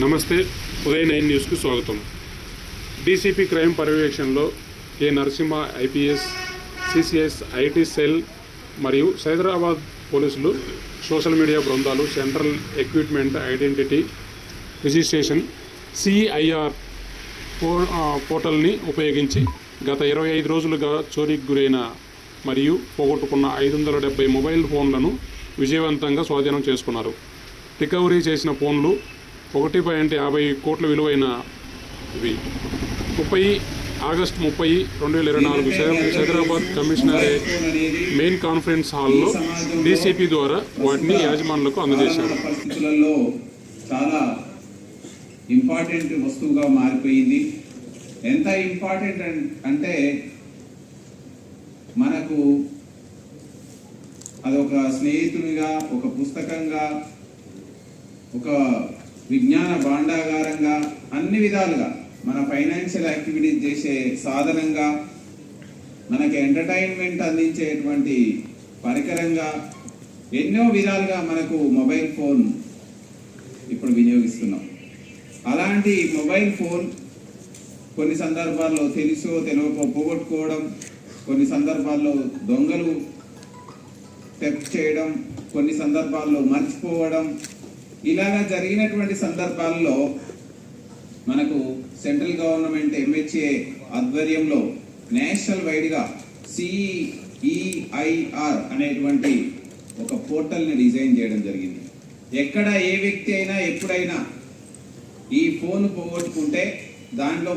నమస్తే ఉదయ నైన్ న్యూస్కు స్వాగతం. డీసీపీ క్రైమ్ పర్యవేక్షణలో K. Narasimha IPS CCS IT cell మరియు సైదరాబాద్ పోలీసులు సోషల్ మీడియా బృందాలు central equipment identity registration CIR పో పోర్టల్ని ఉపయోగించి గత ఇరవై ఐదు రోజులుగా చోరీకి గురైన మరియు పోగొట్టుకున్న ఐదు వందల డెబ్బై మొబైల్ ఫోన్లను విజయవంతంగా స్వాధీనం చేసుకున్నారు. రికవరీ చేసిన ఫోన్లు ఒకటి పాయింట్ యాభై కోట్ల విలువైన ఇవి. ముప్పై ఆగస్టు ముప్పై రెండు వేల ఇరవై నాలుగు సైదరాబాద్ కమిషనరే మెయిన్ కాన్ఫరెన్స్ హాల్లో డీసీపీ ద్వారా వాటిని యాజమానులకు అందజేశారు. పరిస్థితులలో చాలా ఇంపార్టెంట్ వస్తువుగా మారిపోయింది. ఎంత ఇంపార్టెంట్ అంటే మనకు అదొక స్నేహితునిగా ఒక పుస్తకంగా ఒక విజ్ఞాన భాండాగారంగా అన్ని విధాలుగా మన ఫైనాన్షియల్ యాక్టివిటీస్ చేసే సాధనంగా మనకి ఎంటర్టైన్మెంట్ అందించేటువంటి పరికరంగా ఎన్నో విధాలుగా మనకు మొబైల్ ఫోన్ ఇప్పుడు వినియోగిస్తున్నాం. అలాంటి మొబైల్ ఫోన్ కొన్ని సందర్భాల్లో తెలుసో తెలియకో పోగొట్టుకోవడం కొన్ని సందర్భాల్లో దొంగలు థెఫ్ట్ చేయడం కొన్ని సందర్భాల్లో మర్చిపోవడం ఇలాగా జరిగినటువంటి సందర్భాల్లో మనకు central government M H A ఆధ్వర్యంలో నేషనల్ వైడ్గా సిఈఐఆర్ అనేటువంటి ఒక పోర్టల్ని డిజైన్ చేయడం జరిగింది. ఎక్కడ ఏ వ్యక్తి అయినా ఎప్పుడైనా ఈ ఫోన్ పోగొట్టుకుంటే దాంట్లో